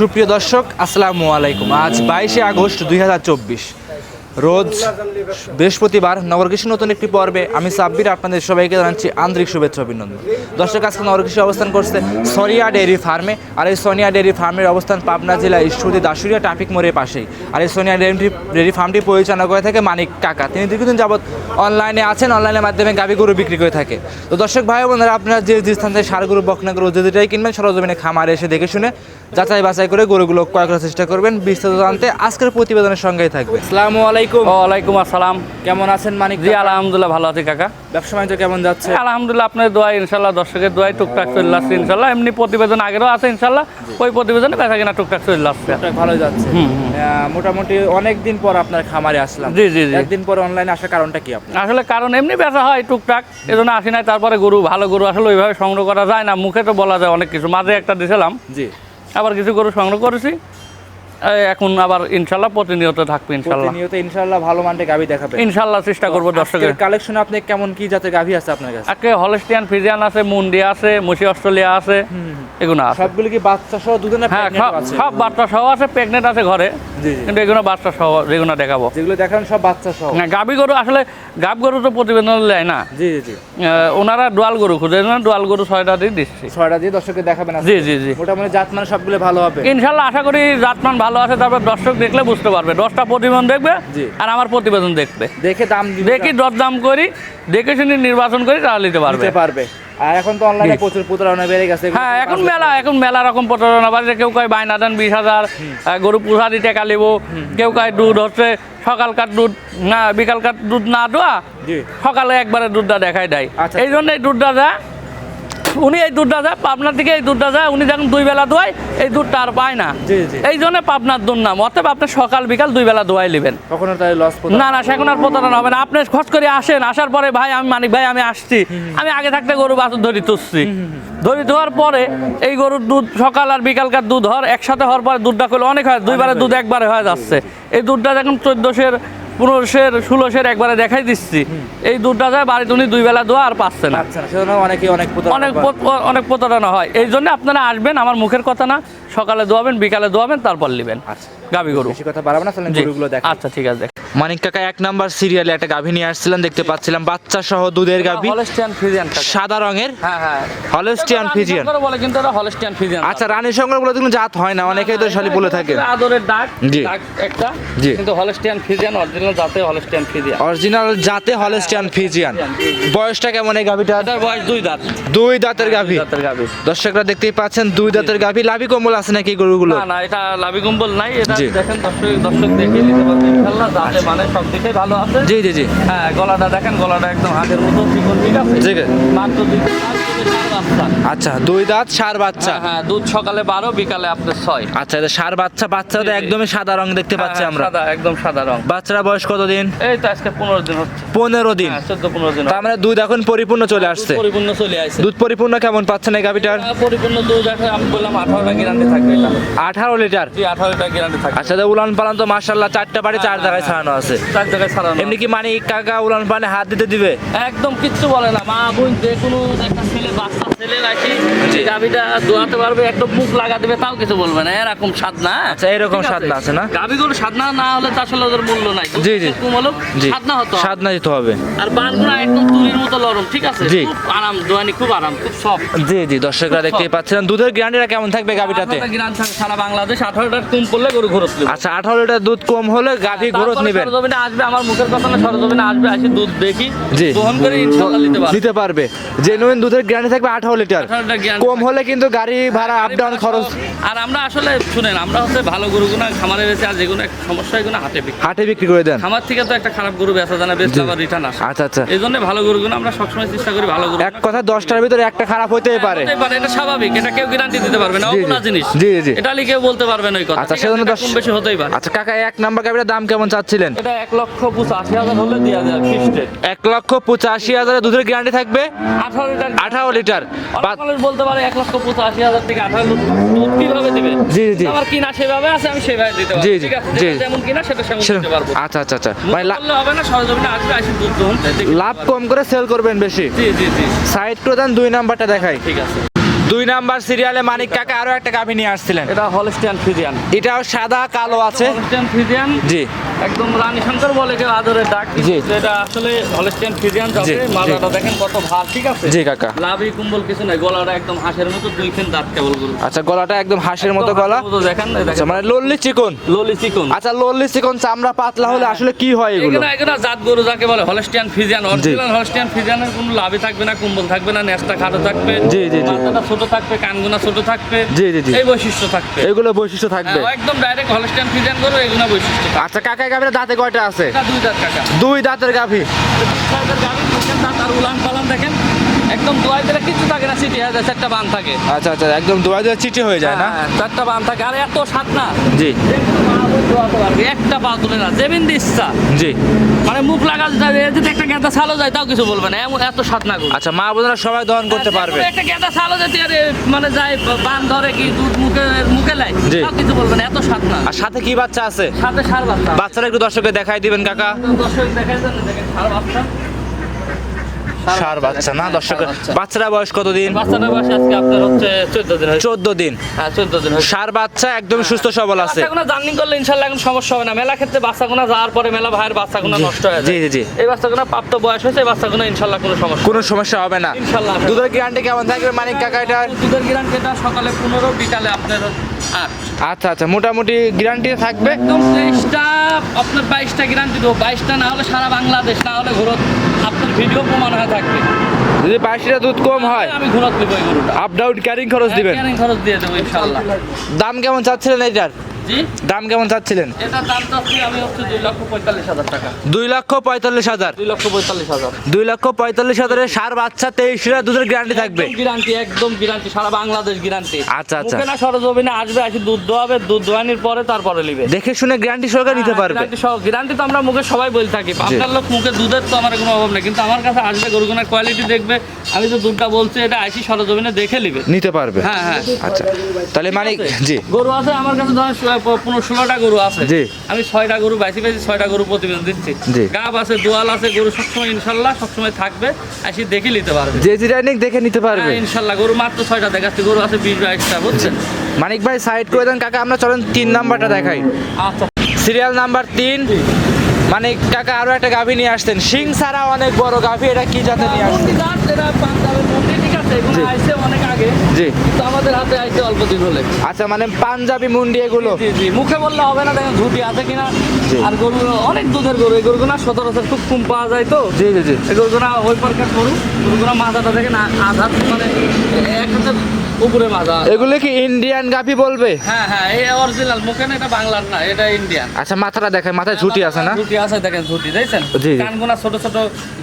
সুপ্রিয় দর্শক, আসসালামু আলাইকুম। আজ বাইশে আগস্ট দুই হাজার চব্বিশ, রোজ বৃহস্পতিবার নগরকৃষি নতুন একটি পর্বে আমি সাব্বির আপনাদের সবাইকে জানাচ্ছি আন্তরিক শুভেচ্ছা অভিনন্দন। দর্শক, আজকে নগরকৃষি অবস্থান করছে সরিয়া ডেয়ারি ফার্মে, আর এই সোনিয়া ডেয়ারি ফার্মের অবস্থান পাবনা জেলা ঈশ্বরদী দাসুরিয়া ট্রাফিক মোড়ের পাশেই। আর এই সোনিয়া ডেয়ারি ডেয়ারি ফার্মটি পরিচালনা করে থাকে মানিক কাকা। তিনি দীর্ঘদিন যাবৎ অনলাইনে আছেন, অনলাইনের মাধ্যমে গাভী গরু বিক্রি করে থাকে। তো দর্শক, ভাই বোনেরা, আপনারা যে যে স্থান থেকে সার গরু, বকনা গরু যেটাই কিনবেন, সরজমিনে খামারে এসে দেখে শুনে যাচাই বাছাই করে গরুগুলো ক্রয় করার চেষ্টা করবেন। বিস্তারিত জানতে আজকের প্রতিবেদনের সঙ্গেই থাকবে। আসসালামু আলাইকুম। ওয়ালাইকুম আসসালাম। কেমন আছেন মানিক জি আলহামদুলিল্লাহ ভালো আছি কাকা। ব্যবসা বাণিজ্য কেমন যাচ্ছে? আলহামদুলিল্লাহ আপনার দোয়াই ইনশাল্লাহ দর্শকের দোয়াই টুকটাক চলে আসছে ইনশাল্লাহ এমনি প্রতিবেদন আগেরও আছে ইনশাল্লাহ ওই প্রতিবেদনে দেখা কিনা টুকটাক চলে আসছে। ভালো যাচ্ছে। মোটামুটি অনেক দিন পর আপনার খামারে আসলাম। জি জি জি। একদিন পর অনলাইনে আসার কারণটা কি আপনার? আসলে কারণ এমনি বেচা হয় টুকটাক এই জন্য আসি নাই। তারপরে গরু ভালো গরু আসলে ওইভাবে সংগ্রহ করা যায় না। মুখে তো বলা যায় অনেক কিছু। মাঝে একটা দিয়েছিলাম জি। আবার কিছু গরু সংগ্রহ করেছি। এখন আবার ইনশাল্লাহ প্রতিনিয়ত থাকবে ইনশাল্লাহ। প্রতিনিয়ত ইনশাআল্লাহ ভালো মানটা গাভী দেখাবে। ইনশাল্লাহ চেষ্টা করব দর্শকের। কালেকশনে আপনি কেমন কি জাতের গাভী আছে আপনার কাছে? আজকে হলস্টিয়ান ফিজিয়ান আছে মুন্ডি আছে মুসি অস্ট্রেলিয়া আছে এগুলো আছে। সবগুলো কি বাচ্চা সহ দুধ না হ্যাঁ সব আছে? সব বাচ্চা সহ আছে প্রেগনেন্ট আছে ঘরে। কিন্তু এগুলো বাচ্চা সহ যেগুলো দেখাবো। যেগুলো দেখান সব বাচ্চা সহ না, গাভী গরু আসলে গাব গরু তো প্রতিবেদন দেয় না। জি জি জি। ওনারা ডোয়াল গরু খুঁজে না ডোয়াল গরু ছয়টা দিয়ে দিচ্ছি। ছয়টা দিয়ে দর্শককে দেখাবেন। জি জি জি। মোটামুটি জাত মানে সবগুলো ভালো হবে। ইনশাল্লাহ আশা করি জাতমান ভালো আছে তারপর দর্শক দেখলে বুঝতে পারবে। দশটা প্রতিবেদন দেখবে আর আমার প্রতিবেদন দেখবে। দেখে দাম দেখি দরদাম করি দেখে শুনি নির্বাচন করি তাহলে নিতে পারবে। পারবে। আর এখন তো অনলাইনে প্রচুর প্রতারণা বেড়ে গেছে। হ্যাঁ এখন মেলা এখন মেলা রকম প্রতারণা বাড়ছে। কেউ কয় বাইনা দেন বিশ হাজার গরু পুষা দিয়ে টাকা নেব। কেউ কয় দুধ হচ্ছে সকালকার দুধ না বিকালকার দুধ না দেওয়া। সকালে একবারে দুধটা দেখাই দেয়। আচ্ছা। এই জন্য দুধটা যায় উনি এই দুধটা যায় পাবনার থেকে এই দুধটা যায় উনি যখন দুই বেলা দোয়ায় এই দুধটা আর পায় না। এই জন্য পাবনার দুধ নাম। অতএব আপনি সকাল বিকাল দুই বেলা দোয়াই নেবেন। কখনো তাই লস না না সেখন আর প্রতারণা হবে না। আপনি খোঁজ করে আসেন আসার পরে ভাই আমি মানিক ভাই আমি আসছি। আমি আগে থাকতে গরু বাছুর ধরি তুলছি ধরি ধোয়ার পরে এই গরুর দুধ সকাল আর বিকালকার দুধ হওয়ার একসাথে হওয়ার পরে দুধটা করলে অনেক হয়। দুইবারে দুধ একবারে হয়ে যাচ্ছে। এই দুধটা যখন চোদ্দোশের পনেরোশের ষোলোশের একবারে দেখাই দিচ্ছি। এই দুধটা যায় বাড়িতে উনি দুই বেলা দোয়া আর পাচ্ছে না। আচ্ছা অনেকে অনেক অনেক। অনেক প্রতারণা হয়। এই জন্য আপনারা আসবেন আমার মুখের কথা না সকালে দোয়াবেন বিকালে দোয়াবেন তারপর নেবেন। আচ্ছা। গাবি গরু। কথা বাড়াবো না গরুগুলো দেখ আচ্ছা ঠিক আছে। মানিক কাকা এক নাম্বার সিরিয়ালে একটা গাভী নিয়ে আসছিলেন দেখতে পাচ্ছিলাম বাচ্চা সহ দুধের গাভী। হলস্টিয়ান ফিজিয়ান সাদা রঙের? হ্যাঁ হ্যাঁ। হলস্টিয়ান ফিজিয়ান বলে কিন্তু এটা হলস্টিয়ান ফিজিয়ান আচ্ছা রানী সংগ্রহগুলো কিন্তু জাত হয় না অনেকেই তো শালি বলে থাকে আদরের ডাক জি। ডাক একটা জি। কিন্তু হলস্টিয়ান ফিজিয়ান অরিজিনাল জাতে হলস্টিয়ান ফিজিয়ান অরিজিনাল জাতে হলস্টিয়ান ফিজিয়ান বয়সটা কেমন এই গাভীটা এটার বয়স দুই দাঁত। দুই দাঁতের গাভী। দাঁতের গাভী। দর্শকরা দেখতেই পাচ্ছেন দুই দাঁতের গাভী। লাভি কম্বল আছে নাকি গরুগুলো না না এটা লাভি কম্বল নাই এটা জি। দেখেন দর্শক দর্শক দেখে নিতে পারবে ইনশাআল্লাহ যাতে মানে সব দিকে ভালো আছে জি জি জি হ্যাঁ গলাটা দেখেন গলাটা একদম হাতের মতো ঠিক আছে। মাত্র দুই বাচ্চা। আচ্ছা দুই দাঁত সার বাচ্চা। হ্যাঁ, হ্যাঁ দুধ সকালে বারো বিকালে আপনার ছয়। আচ্ছা এটা সার বাচ্চা বাচ্চাটা জি, জি। একদমই সাদা রং দেখতে পাচ্ছি হ্যাঁ, আমরা। সাদা একদম সাদা রং। বাচ্চারা বয়স এই তো আজকে পনেরো দিন হচ্ছে। পনেরো দিন। হ্যাঁ চোদ্দ পনেরো দিন তার মানে দুধ এখন পরিপূর্ণ চলে আসছে। পরিপূর্ণ চলে আসছে। দুধ পরিপূর্ণ কেমন পাচ্ছেন এই গাভীটার? পরিপূর্ণ দুধ আছে আমি বললাম আঠারোটা গ্যারান্টি থাকবে এটা। আঠারো লিটার? জি আঠারোটা গ্যারান্টি থাকবে। আচ্ছা তো উলান পালান তো মার্শাল্লাহ চারটা বাড়ি চার জায়গায় ছাড়ানো আছে। চার জায়গায় ছাড়ানো এমনি কি মানে কাকা উলান পানে হাত দিতে দিবে? একদম কিচ্ছু বলে না। মা বোন যে কোনো একটা ছেলে বাচ্চা ছেলে রাখি। গাভিটা দোয়াতে পারবে একদম মুখ লাগা দেবে তাও কিছু বলবে না। এরকম স্বাদ না আচ্ছা, এরকম স্বাদ না আছে না? গাভিগুলো স্বাদ না না হলে তো আসলে ওদের মূল্য নাই। জি, জি। এরকম হলো স্বাদ না হতো। স্বাদ না দিতে হবে। আর বানগুলো একদম তুলির মতো নরম ঠিক আছে? জি। আরাম দোয়ানি খুব আরাম খুব সফট জি জি দর্শকরা দেখতেই পাচ্ছেন দুধের গ্যারান্টিটা কেমন থাকবে গাভীটাতে? সারা বাংলাদেশ আঠারোটা কম করলে গরু ঘরত নেবে। আচ্ছা আঠারো লিটার দুধ কম হলে গাভী গ্রোথ তারপরে নেবেন। সরজমিনে আসবে আমার মুখের কথা না সরজমিনে আসবে আসি দুধ দেখি। জি। করে নিতে পারবে। নিতে পারবে। জেনুইন দুধের গ্যারান্টি থাকবে আঠারো লিটার। 18 লিটার guarantee কম হলে কিন্তু গাড়ি ভাড়া আপ ডাউন খরচ। আর আমরা আসলে শুনেন আমরা হচ্ছে ভালো গরুগুলো খামারে বেঁচে আর যেগুলো সমস্যা এগুলো হাটে বিক্রি হাটে বিক্রি করে দেন। খামার থেকে তো একটা খারাপ গরু বেচা জানা বেচতে আবার রিটার্ন আসে। আচ্ছা আচ্ছা। এই জন্য ভালো গরুগুলো আমরা সবসময় চেষ্টা করি ভালো গরু এক কথা দশটার ভিতরে একটা খারাপ হতেই পারে। পারে, এটা স্বাভাবিক এটা কেউ গ্যারান্টি দিতে পারবে না। অগুলা জিনিস। জি, জি। এটা লিখে বলতে পারবে না ওই কথা। আচ্ছা? সেজন্য দশ কম বেশি হতেই পারে। আচ্ছা কাকা এক নাম্বার গাড়িটার দাম কেমন চাচ্ছিলেন? এটা এক লক্ষ পঁচাশি হাজার হলে দেওয়া যায় ফিক্সড এক লক্ষ পঁচাশি হাজারের দুধের গ্যারান্টি থাকবে? আঠারো লিটার। আঠারো লিটার। বলতে পারে এক লক্ষ পঁচাশি হাজার থেকে আঠারো দুধ কীভাবে দিবে? জি, জি। আমার কিনা সেভাবে আছে আমি সেভাবে দিতে পারব। জি, জি, জি। যেমন কিনা সেটা সেমন দিতে পারব। আচ্ছা আচ্ছা আচ্ছা। ভাই হবে না সরজমিনে আসবে আসি দুধ লাভ কম করে সেল করবেন বেশি। জি জি জি। সাইড করে দেন দুই নাম্বারটা দেখাই। ঠিক আছে। দুই নাম্বার সিরিয়ালে মানিক কাকা আরও একটা গাভী নিয়ে আসছিলেন। এটা হলস্টিয়ান ফ্রিজিয়ান এটাও সাদা কালো আছে। হলস্টিয়ান ফ্রিজিয়ান জি। একদম রানী শঙ্কর বলে কেউ আদরের ডাক। জি। এটা আসলে হলস্টিয়ান ফ্রিজিয়ান যাবে মাজাটা দেখেন কত ভার ঠিক আছে? জি কাকা। লাভি কুম্বল কিছু নাই গলাটা একদম হাঁসের মতো দুই খেন দাঁত কেবল গরু আচ্ছা গলাটা একদম হাঁসের মতো গলা। দেখেন আচ্ছা মানে লল্লি চিকন। ললি চিকন। আচ্ছা লল্লি চিকন চামড়া পাতলা হলে আসলে কি হয় এগুলো? এগুলো এগুলো জাত গরু যাকে বলে হলস্টিয়ান ফিজিয়ান অরিজিনাল হলস্টিয়ান ফিজিয়ানের কোনো লাভই থাকবে না কুম্বল থাকবে না নেস্তা খাটো থাকবে। জি, জি, জি। ছোট থাকবে কানগুনা ছোট থাকবে জি, জি, জি। এই বৈশিষ্ট্য থাকবে। এগুলো বৈশিষ্ট্য থাকবে। হ্যাঁ, একদম ডাইরেক্ট হলস্টিয়ান ফিজিয়ান গরু এগুলো বৈশিষ্ট্য আচ্ছা কাকা গাভীর দাঁতে কয়টা আছে? দুই দাঁত কাকা। দুই দাঁতের গাভী। সাইডের গাভী, দাঁত আর উলান পালান দেখেন। একদম দোয়াই দিলে কিছু থাকে না সিটি হাজার চারটা বান থাকে। আচ্ছা আচ্ছা একদম দুয়া দুয়া চিটি হয়ে যায় না? হ্যাঁ, চারটা বান থাকে আর এত সাত না। জি। একটা পা তুলে না যেদিন ইচ্ছা জি। মানে মুখ লাগা যাবে যদি একটা গেঁদা ছালো যায় তাও কিছু বলবে না। এমন এত স্বাদ না আচ্ছা মা বোনেরা সবাই দহন করতে হ্যাঁ, পারবে। একটা গেঁদা ছালো যেতে আর মানে যায় বান ধরে কি দুধ মুখে মুখে লাই। তাও কিছু বলবে না এত স্বাদ না। আর সাথে কি বাচ্চা আছে? সাথে সার বাচ্চা বাচ্চারা একটু দর্শককে দেখাই দিবেন কাকা। দর্শক দেখাই দেন দেখেন সার বাচ্চা। সার বাচ্চা না দর্শক বাচ্চারা বয়স কতদিন? বাচ্চাটা বয়স আজকে আপনার হচ্ছে চোদ্দ দিন চোদ্দ দিন। হ্যাঁ চোদ্দ দিন হয়েছে। সার বাচ্চা একদম সুস্থ সবল আছে। বাচ্চাগুলো জার্নিং করলে ইনশাল্লাহ এখন সমস্যা হবে না। মেলা ক্ষেত্রে বাচ্চাগুলো যাওয়ার পরে মেলা ভাইয়ের বাচ্চাগুলো নষ্ট হয়ে জি যায়। জি। জি এই বাচ্চাগুলো প্রাপ্ত বয়স হয়েছে এই বাচ্চাগুলো ইনশাল্লাহ কোনো সমস্যা কোনো সমস্যা হবে না। ইনশাল্লাহ। দুধের গ্যারান্টি কেমন থাকবে মানিক কাকা এটা? দুধের সকালে পনেরো বিকালে আপনার আট। আচ্ছা আচ্ছা মোটামুটি গ্যারান্টি থাকবে? একদম তেইশটা আপনার বাইশটা গ্যারান্টি দেবো। বাইশটা না হলে সারা বাংলাদেশ না হলে ঘুরত। আপনার ভিডিও প্রমাণ হয়ে থাকবে। যদি বাইশটা দুধ কম হয় আমি ঘুরাত নিব এই গরুটা। আপ ডাউন ক্যারিং খরচ দিবেন। ক্যারিং খরচ দিয়ে দেবো ইনশাল্লাহ। দাম কেমন চাচ্ছিলেন এটার জি। দাম কেমন চাচ্ছিলেন? এটার দাম চাচ্ছি আমি হচ্ছে দুই লক্ষ পঁয়তাল্লিশ হাজার টাকা। দুই লক্ষ পঁয়তাল্লিশ হাজার? দুই লক্ষ পঁয়তাল্লিশ হাজার। দুই লক্ষ পঁয়তাল্লিশ হাজারের সার বাচ্চা তেইশ লিটার দুধের গ্যারান্টি থাকবে? গ্যারান্টি একদম গ্যারান্টি সারা বাংলাদেশ গ্যারান্টি আচ্ছা, আচ্ছা। না সরজমিনে আসবে আসি দুধ দোয়াবে দুধ দোয়ানির পরে তারপরে নিবে। দেখে শুনে গ্যারান্টি সরকার নিতে পারবে। গ্যারান্টি তো আমরা মুখে সবাই বলে থাকি। আপনার লোক মুখে দুধের তো আমার কোনো অভাব নেই কিন্তু আমার কাছে আসবে গরুগুনার কোয়ালিটি দেখবে। আমি তো দুধটা বলছি এটা আইসি সরজমিনে দেখে নিবে। নিতে পারবে। হ্যাঁ হ্যাঁ। আচ্ছা। তাহলে মানে জি। গরু আছে আমার কাছে ধরেন পনেরো ষোলোটা গরু আছে। আমি ছয়টা গরু বাইসি বাইসি ছয়টা গরু প্রতিবেদন দিচ্ছি। গাব আছে দোয়াল আছে গরু সবসময় ইনশাল্লাহ সবসময় থাকবে আসি দেখে নিতে পারবে যে জিরানিক দেখে নিতে পারবে হ্যাঁ, ইনশাল্লাহ গরু মাত্র ছয়টা দেখাচ্ছি গরু আছে বিশ বাইশটা বুঝছেন মানিক ভাই সাইড করে দেন কাকা আমরা চলেন তিন নাম্বারটা দেখাই আচ্ছা সিরিয়াল নাম্বার তিন মানে কাকা আরও একটা গাভী নিয়ে আসতেন সিং ছাড়া অনেক বড় গাভী এটা কি জাতে নিয়ে আসছেন এগুলো। আইছে অনেক আগে, জি। তো আমাদের হাতে আইছে অল্প দিন হলে। আচ্ছা মানে পাঞ্জাবি মুন্ডি এগুলো? জি, জি, মুখে বললে হবে না দেখেন ঝুটি আছে কিনা। আর গরু অনেক দুধের গরু। এই গরুগুলো সচরাচর খুব কম পাওয়া যায় তো। জি জি জি। এই গরুগুলো ওই প্রকার গরু। গরুগুলো মাথাটা দেখেন আ- আধা মানে এক হাতের উপরে মাজা এগুলো কি ইন্ডিয়ান গাভী বলবে? হ্যাঁ হ্যাঁ এই অরিজিনাল মুখে না এটা বাংলার না এটা ইন্ডিয়ান আচ্ছা মাথাটা দেখে মাথায় ঝুটি আছে না? ঝুটি আছে দেখেন ঝুটি দেখছেন। কানগুনা ছোট ছোট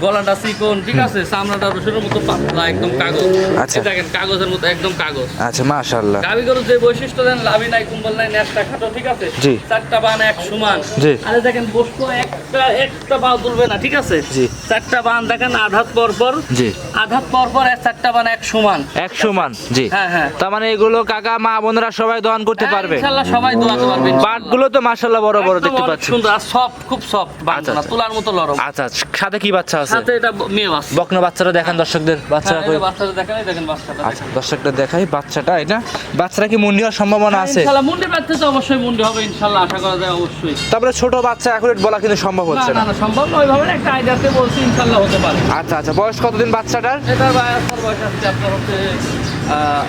গলাটা চিকন ঠিক আছে? চামড়াটা রসুনের মতো পাতলা একদম কাগজ। আচ্ছা। দেখেন কাগজের মতো একদম কাগজ। আচ্ছা মাশাআল্লাহ। গাবি গরুর যে বৈশিষ্ট্য দেন লাভি নাই কুম্বল নাই নেশটা খাটো ঠিক আছে? জি। চারটা বান এক সমান। জি। আরে দেখেন বসবো একটা একটা পা তুলবে না ঠিক আছে? জি। চারটা বান দেখেন আধাত পর পর জি। আধাত পর পর এক চারটা বান এক সমান। একশো মান জি। হ্যাঁ হ্যাঁ তার মানে এগুলো কাকা মা বোনরা সবাই দহন করতে পারবে। ইনশাআল্লাহ সবাই পারবে তো মাশাআল্লাহ বড় বড় দেখতে পাচ্ছি। সুন্দর আর সফট খুব সফট বানগুলা আচ্ছা। তুলার মতো নরম। আচ্ছা আচ্ছা, সাথে কি বাচ্চা আছে? সাথে এটা মেয়ে বকনা বাচ্চারা দেখেন দর্শকদের। বাচ্চারা কই- বাচ্চাটা দেখেন দেখেন বাচ্চাটা। আচ্ছা দর্শকদের দেখাই বাচ্চাটা এটা বাচ্চারা কি মুন্ডি হওয়ার সম্ভাবনা আছে? ইনশাআল্লাহ মুন্ডি বাচ্চা তো অবশ্যই মুন্ডি হবে ইনশাআল্লাহ আশা করা যায় অবশ্যই। তারপরে ছোট বাচ্চা অ্যাকুরেট বলা কিন্তু সম্ভব হচ্ছে না। না সম্ভব নয় ওইভাবে একটা আইডিয়াতে বলছি ইনশাআল্লাহ হতে পারে। আচ্ছা আচ্ছা বয়স কতদিন বাচ্চাটার? এটার বয়স আপনার হচ্ছে 呃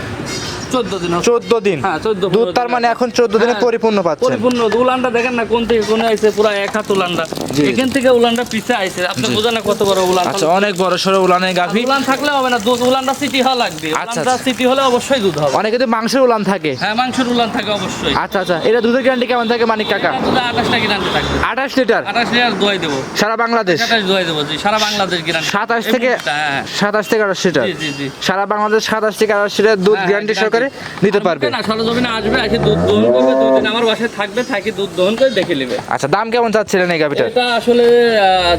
চোদ্দ দিন চোদ্দ দিন। হ্যাঁ, 14 দুধ তার মানে এখন চোদ্দ দিনে হ্যাঁ, পরিপূর্ণ পাচ্ছেন। পরিপূর্ণ। উলানটা দেখেন না কোন থেকে কোনে আইছে পুরো এক হাত উলানটা। এখান থেকে উলানটা পিছে আইছে। আপনি বোঝেন না কত বড় উলান। আচ্ছা অনেক বড় সড়ো উলানের গাভী। উলান থাকলে হবে না দুধ উলানটা সিটি হওয়া লাগবে। আচ্ছা, উলানটা আচ্ছা। সিটি হলে অবশ্যই দুধ হবে। অনেকে তো মাংসের উলান থাকে। হ্যাঁ মাংসের উলান থাকে অবশ্যই। আচ্ছা আচ্ছা। এটা দুধের গ্যারান্টি কেমন থাকে মানিক কাকা? আঠাশটা গ্যারান্টি থাকবে। আঠাশ লিটার? আঠাশ লিটার দোয়াই দেবো। সারা বাংলাদেশ? আঠাশ দোয়াই দেবো জি সারা বাংলাদেশ গ্যারান্টি সাতাশ থেকে হ্যাঁ সাতাশ থেকে আঠাশ লিটার? জি জি জি। সারা বাংলাদেশ সাতাশ থেকে আঠাশ লিটার দুধ হ্যাঁ, গ্যারান্টি হ্যাঁ, guarantee। নিতে পারবে। না সরজমিনে আসবে এসে দুধ দহন করবে দুই দিন আমার বাসায় থাকবে থাকি দুধ দহন করে দেখে নেবে। আচ্ছা দাম কেমন চাচ্ছিলেন এই গাভিটার? এটা আসলে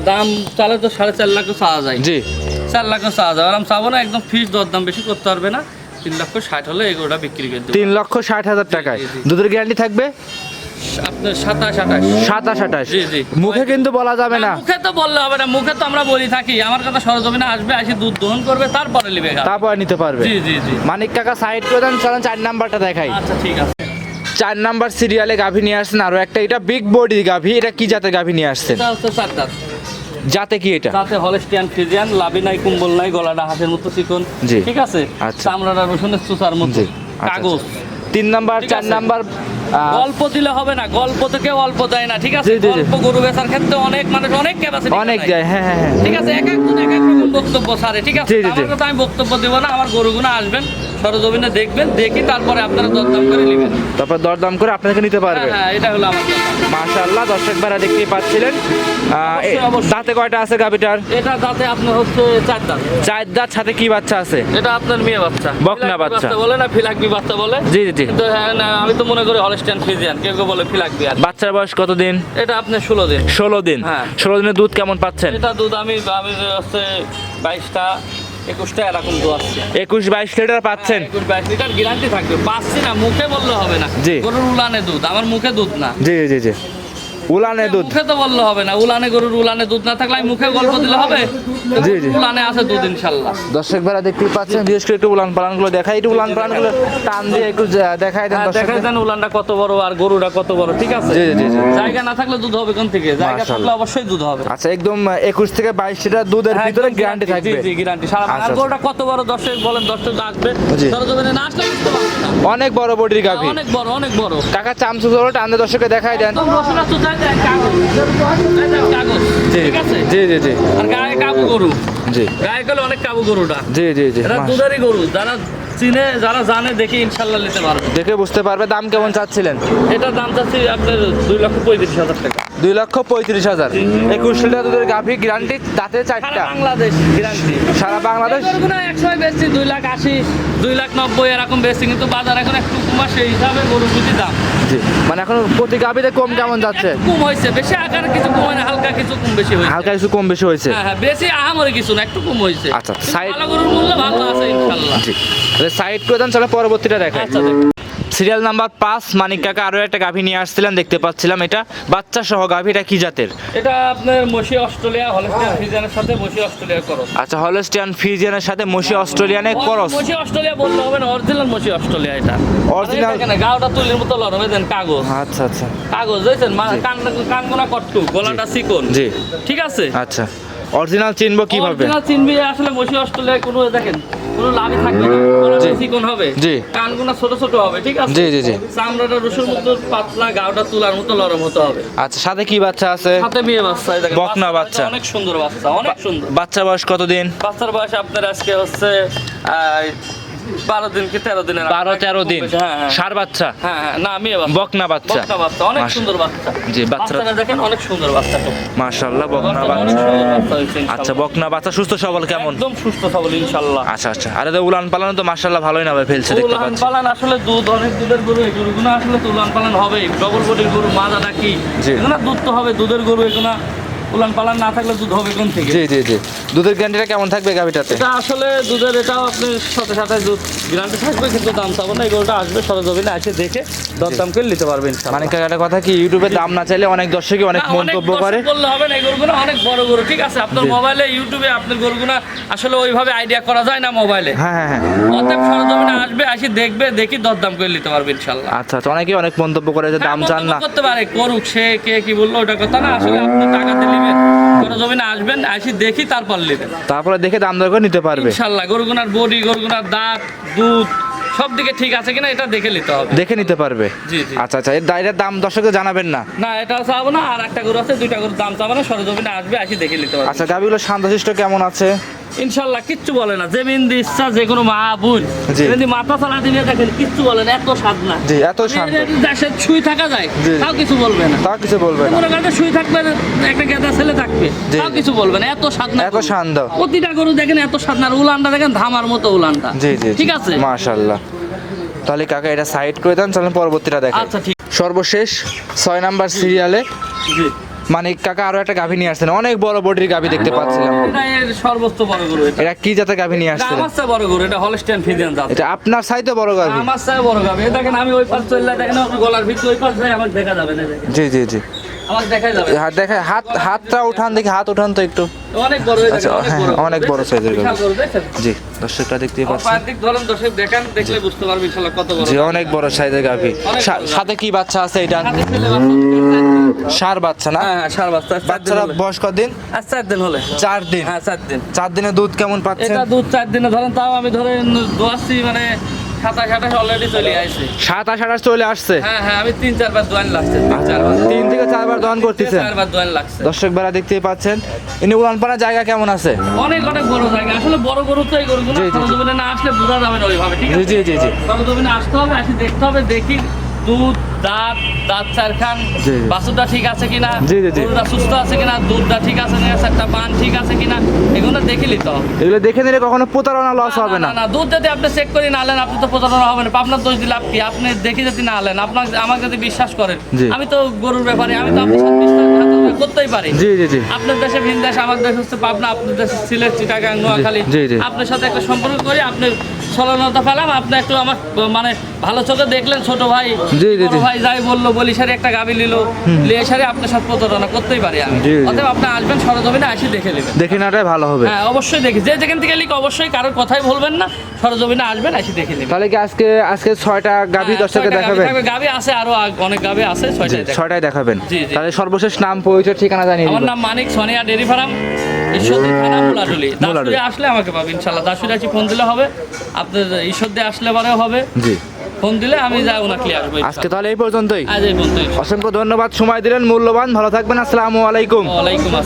দাম চালে তো সাড়ে চার লাখ চাওয়া যায়। জি। চার লাখ চাওয়া যায়। আর আমি চাবো না একদম ফিস দর দাম বেশি করতে পারবে না। তিন লক্ষ ষাট হলে এগুলোটা বিক্রি করে তিন লক্ষ ষাট হাজার টাকায়। দুধের গ্যারান্টি থাকবে? আপনার সাতাশ আঠাশ। সাতাশ আঠাশ। জি, জি। মুখে কিন্তু বলা যাবে না। মুখে তো বললে হবে না মুখে তো আমরা বলি থাকি। আমার কথা সরজমিনে আসবে আসি দুধ দহন করবে তারপরে নিবে। তারপর নিতে পারবে। জি জি জি। মানিক কাকা সাইড করে দেন চলেন চার নাম্বারটা দেখাই। আচ্ছা ঠিক আছে। চার নাম্বার সিরিয়ালে গাভী নিয়ে আসছেন আরও একটা। এটা বিগ বডি গাভী এটা কি জাতের গাভী নিয়ে আসছেন? জাতে কি এটা? তাতে হলস্টিয়ান ফ্রিজিয়ান লাভি নাই কুম্বল নাই গলাটা হাঁসের মতো চিকন। ঠিক আছে? আচ্ছা। চামড়াটা রসুনের চুষার মতো। আচ্ছা, কাগজ। আচ্ছা। তিন নাম্বার চার নাম্বার গল্প দিলে হবে না গল্প থেকে অল্প দেয় না ঠিক আছে। গল্প গরু বেচার ক্ষেত্রে অনেক মানুষ অনেক ক্যাপাসিটি অনেক দেয়। হ্যাঁ হ্যাঁ হ্যাঁ। ঠিক আছে? এক একজন এক এক রকম বক্তব্য সারে ঠিক আছে। আমার কথা আমি বক্তব্য দেবো না আমার গরুগুলো আসবেন সরজমিনে দেখবেন দেখি তারপরে আপনারা দরদাম করে নেবেন। তারপর দরদাম করে আপনাকে নিতে পারবে। হ্যাঁ হ্যাঁ এটা হলো আমার মাশাআল্লাহ দর্শক ভাড়া দেখতেই পাচ্ছিলেন। দাঁতে কয়টা আছে গাভীটার? এটা যাতে আপনার হচ্ছে চার দাঁত। চার দাঁত সাথে কি বাচ্চা আছে? এটা আপনার মেয়ে বাচ্চা। বকনা বাচ্চা। বলে না ফিলাকবি বাচ্চা বলে। জি জি কিন্তু হ্যাঁ আমি তো মনে করি হলস্টাইন ফিজিয়ান কেউ কেউ বলে ফিলাক বিয়ার। বাচ্চার বয়স কতদিন? এটা আপনি ষোলো দিন। ষোলো দিন। হ্যাঁ। ষোলো দিনের দুধ কেমন পাচ্ছেন? এটা দুধ আমি আমি হচ্ছে বাইশটা একুশটা এরকম দুধ একুশ বাইশ লিটার পাচ্ছেন। একুশ বাইশ লিটার গ্যারান্টি থাকবে। পাচ্ছি না মুখে বললে হবে না। জি। গরুর উলানে দুধ আমার মুখে দুধ না। জি জি জি। উলানে দুধ। মুখে তো বললে হবে না উলানে গরুর উলানে দুধ না থাকলে আমি মুখে গল্প দিলে হবে? জি, জি। উলানে আছে দুধ ইনশাল্লাহ। দর্শক ভাড়া দেখতে পাচ্ছেন বিশেষ করে একটু উলান পালানগুলো দেখাই একটু উলান পালানগুলো টান দিয়ে একটু দেখাই দেন হ্যাঁ, দর্শক দেখাই দেন উলানটা কত বড় আর গরুটা কত বড় ঠিক আছে? জি, জি, জি। জায়গা না থাকলে দুধ হবে কোন থেকে? জায়গা থাকলে অবশ্যই দুধ হবে। আচ্ছা একদম একুশ থেকে বাইশ লিটার দুধের হ্যাঁ, ভিতরে গ্যারান্টি থাকবে। জি জি গ্যারান্টি সারা আচ্ছা, আর আচ্ছা। গরুটা কত বড় দর্শক বলেন দর্শক আসবে। সরজমিনে না আসলে বুঝতে পারবে না। অনেক বড় বডির গাভী। অনেক বড় অনেক বড়। কাকা চামচু ধরো টান দিয়ে দর্শকে দেখাই দেন। কাগজ। জি ঠিক আছে? জি জি জি। আর গায়ে কাবু গরু? জি। গায়ে গেলে অনেক কাবু গরুটা। জি জি জি এটা মাস- গরু। যারা চিনে যারা জানে দেখে ইনশাল্লাহ নিতে পারবে। দেখে বুঝতে পারবে দাম কেমন চাচ্ছিলেন? এটার দাম চাচ্ছি আপনার দুই লক্ষ পঁয়ত্রিশ হাজার টাকা। দুই লক্ষ পঁয়ত্রিশ হাজার। একুশ লিটার দুধের গাভী গ্যারান্টি তাতে চারটা। বাংলাদেশ গ্যারান্টি সারা বাংলাদেশ? একশো বেশি দুই লাখ আশি দুই লাখ নব্বই এরকম বেশি কিন্তু বাজার এখন একটু কমা সেই হিসাবে গরু বুঝি দাম। জি। মানে এখন প্রতি গাবিতে কম কেমন যাচ্ছে? কম হয়েছে। বেশি আকার কিছু কম না হালকা কিছু কম বেশি হয়েছে। হালকা কিছু কম বেশি হয়েছে? হ্যাঁ হ্যাঁ বেশি আহামরি কিছু না একটু কম হয়েছে। আচ্ছা, সাইড ভালো গরুর মূল্য ভালো আছে ইনশাল্লাহ। জি। সাইড করে দেন তাহলে পরবর্তীটা দেখা আচ্ছা সিরিয়াল নাম্বার পাঁচ মানিক কাকা আরও একটা গাভী নিয়ে আসছিলেন দেখতে পাচ্ছিলাম এটা। বাচ্চা সহ গাভী এটা কি জাতের? এটা আপনার মসি অস্ট্রেলিয়া হলস্টিয়ান ফ্রিজিয়ানের সাথে মসি অস্ট্রেলিয়া করো আচ্ছা হলস্টিয়ান ফিজিয়ানের সাথে মসি অস্ট্রেলিয়ানে করস। মসি অস্ট্রেলিয়া বলতে হবে না অরিজিনাল মসি অস্ট্রেলিয়া এটা? অরিজিনাল গাওটা তুলির মতো লরমে দেন কাগজ। আচ্ছা আচ্ছা। কাগজ দেখছেন? কান কানগোনা কট্টু গলাটা চিকন। জি। ঠিক আছে? আচ্ছা। অরিজিনাল চিনবো কীভাবে? অরিজিনাল চিনবি আসলে বসি অস্ট্রেলিয়ায় কোনো দেখেন কোনো লাভই থাকবে না। কোনো বেশি চিকন হবে? জি। কানগুনা ছোট ছোট হবে ঠিক আছে? জি, জি, জি। চামড়াটা রসুন মতো পাতলা গাওটা তুলার মতো নরম হতে হবে। আচ্ছা সাথে কি বাচ্চা আছে? সাথে মেয়ে বাচ্চা এই দেখেন, বকনা বাচ্চা। অনেক সুন্দর বাচ্চা অনেক সুন্দর। বাচ্চা বয়স কতদিন? বাচ্চার বয়স আপনার আজকে হচ্ছে আহ, বারো দিন কি তেরো দিনের বারো তেরো দিন। হ্যাঁ হ্যাঁ। সার বাচ্চা? হ্যাঁ হ্যাঁ। না বাচ্চা। বকনা বাচ্চা। বকনা বাচ্চা অনেক সুন্দর বাচ্চা। জি, বাচ্চাটা দেখেন অনেক সুন্দর বাচ্চাটা মাশাআল্লাহ বকনা বাচ্চা। বাচ্চা আচ্ছা বকনা বাচ্চা সুস্থ সবল কেমন? একদম সুস্থ সবল ইনশাল্লাহ আচ্ছা আচ্ছা। আরে তো উলান পালানো তো মাশাআল্লাহ ভালোই না ভাই ফেলছে দেখতে উলান পাচ্ছি। পালান আসলে দুধ অনেক দুধের গরু এই গরুগুলো আসলে তো উলান পালান হবেই। ডবল বডির গরু মাজা ডাকি জি। এগুলো দুধ তো হবে দুধের গরু এগুলো উলান পালান না থাকলে দুধ হবে কোন থেকে? জি জি জি। দুধের গ্যারান্টিটা কেমন থাকবে গাভিটাতে? এটা আসলে দুধের এটাও আপনার সাথে সাথে দুধ গ্যারান্টি থাকবে কিন্তু দাম চাবো না এই গরুটা আসবে সরজমিনে দেখে দরদাম করে নিতে পারবেন মানে কাকাটা কথা কি ইউটিউবে দাম না চাইলে অনেক দর্শকই অনেক মন্তব্য করে। বললে হবে না এই গরুগুলো অনেক বড় গরু ঠিক আছে? আপনার মোবাইলে ইউটিউবে আপনার গরুগুলো আসলে ওইভাবে আইডিয়া করা যায় না মোবাইলে হ্যাঁ হ্যাঁ হ্যাঁ। অতএব সরজমিনে আসবে আসি দেখবে দেখি দরদাম করে নিতে পারবে ইনশাল্লাহ আচ্ছা আচ্ছা অনেকেই অনেক মন্তব্য করে যে দাম চান না। করতে পারে করুক সে কে কি বলল ওটা কথা না আসলে আপনি টাকাতে নেবেন আসবেন আসি দেখি তারপর নেবেন তারপরে দেখে দাম দর করে নিতে পারবে। ইনশাল্লাহ গরুগুনার বডি গরুগুনার দাঁত দুধ সব দিকে ঠিক আছে কিনা এটা দেখে নিতে হবে। দেখে নিতে পারবে। জি জি। আচ্ছা আচ্ছা এর দায়ের দাম দর্শকদের জানাবেন না? না এটা চাবো না আর একটা গরু আছে দুইটা গরুর দাম চাবো না সরজমিনে আসবে আসি দেখে নিতে হবে আচ্ছা গাভিগুলো শান্তশিষ্ট কেমন আছে? ইনশাল্লাহ কিচ্ছু বলে না। যেমিন দি ইচ্ছা যে কোনো মা বোন। যদি মাথা চালা দিলে দেখেন কিচ্ছু বলে না এত স্বাদ না। জি এত শান্ত দেশে শুই থাকা যায় তাও কিছু বলবে না। তাও কিছু বলবে না। মনে কাছে শুই থাকবে একটা গেদা ছেলে থাকবে তাও কিছু বলবে না এত স্বাদ না এত। শান্ত প্রতিটা গরু দেখেন এত স্বাদ না উলানটা দেখেন ধামার মতো উলানটা। জি জি ঠিক আছে? মাশাআল্লাহ। তাহলে কাকা এটা সাইড করে দেন চলেন পরবর্তীটা দেখেন আচ্ছা ঠিক। সর্বশেষ ছয় নাম্বার সিরিয়ালে জি। মানিক কাকা আরও একটা গাভী নিয়ে আসছেন। অনেক বড় বডির গাভী দেখতে পাচ্ছিলাম। সর্বোচ্চ বড় গরু এটা। কি জাতের গাভী নিয়ে আসছেন আমার চেয়ে বড় গরু এটা হলস্টেন ফিজিয়ান জাত। এটা আপনার সাইতে বড় গাভী? আমার বড় এই দেখেন আমি ওই পাশ চললে দেখেন গলার ভিতরে ওই পাশ যায় আমাকে দেখা যাবে না জি জি জি। দেখা হাত হাতটা উঠান দেখি হাত উঠান তো একটু। অনেক বড় আচ্ছা, অনেক হ্যাঁ, বড় অনেক বড়? জি পাচ্ছেন। ধরেন দর্শক দেখেন দেখলে বুঝতে পারবে কত জি অনেক বড় সাইজের গাভী। সাথে কি বাচ্চা আছে এটা? সার বাচ্চা না? হ্যাঁ সার বাচ্চা বাচ্চারা বয়স কদিন আর চার দিন হলে। চার দিন? হ্যাঁ চার দিন। চার দিনে দুধ কেমন পাচ্ছেন? এটা দুধ চার দিনে ধরেন তাও আমি ধরেন মানে সাতাশ আঠাশ অলরেডি চলে আসছে সাতাশ আঠাশ চলে আসছে? হ্যাঁ হ্যাঁ আমি তিন চারবার দোয়ান লাগছে তিন চারবার। তিন থেকে চারবার দোয়ান লাগছে। দর্শক বেলা দেখতেই পাচ্ছেন ইনি উড়ানপাড়ার জায়গা কেমন আছে? অনেক অনেক বড় জায়গা আসলে বড় গরু তো এই গরুগুলো। সরজমিনে না আসলে বোঝা যাবে না ওইভাবে ঠিক আছে? জি জি জি। সরজমিনে আসতে হবে আসি দেখতে হবে দেখি দুধ দাঁত দাঁত চারখান। ঠিক আছে কিনা। গরুটা সুস্থ আছে কিনা? দুধটা ঠিক আছে কিনা? চারটা পান ঠিক আছে কিনা? এগুলো দেখে নিতে হবে এগুলো দেখে নিলে কখনো প্রতারণা লস হবে না। না দুধ যদি আপনি চেক করে না আলেন আপনি তো প্রতারণা হবে না। আপনার দোষ দিলে আপনি আপনি দেখে যদি না আলেন আপনার আমাকে যদি বিশ্বাস করেন। আমি তো গরুর ব্যাপারে আমি তো আপনার সাথে করতেই পারি। জি জি জি। আপনার দেশে ভিন দেশ আমার দেশ হচ্ছে পাবনা আপনার দেশে সিলেট চিটাগাং নোয়াখালী। আপনার সাথে একটা সম্পর্ক করি আপনি সলনতা পেলাম আপনি একটু আমার মানে ভালো চোখে দেখলেন ছোট ভাই। জি, জি। ভাই যাই বলল বলি সারি একটা গাবি নিল লিয়ে সারি আপনার সাথে প্রতারণা করতেই পারি আমি। অতএব আপনি আসবেন সরজমিনে আসি দেখে নেবেন। দেখে নেওয়াটাই ভালো হবে। হ্যাঁ অবশ্যই দেখি যে যেখান থেকে লিখ অবশ্যই কারোর কথাই বলবেন না। সরজমিনে আসবেন আসি দেখে নেবেন। তাহলে কি আজকে আজকে ছয়টা গাভী দশটাকে দেখাবেন? গাবি আছে আরও অনেক গাবি আছে দেখাবেন। ছয়টাই দেখাবেন। তাহলে সর্বশেষ নাম পরিচয় ঠিকানা জানিয়ে আমার নাম মানিক সোনিয়া ডেরি ফার্ম ঈশ্বরদী থানা মুলাডুলি। মুলাডুলি। দাসুরে আসলে আমাকে পাবে ইনশাল্লাহ দাসুরে আসি ফোন দিলে হবে। আপনার ঈশ্বরদী আসলে পরেও হবে। জি। ফোন দিলে আমি যাই ওনাকে আসব আজকে তাহলে এই পর্যন্তই। আজ এই পর্যন্ত অসংখ্য ধন্যবাদ সময় দিলেন মূল্যবান। ভালো থাকবেন আসসালামু আলাইকুম। ওয়ালাইকুম আসসালাম।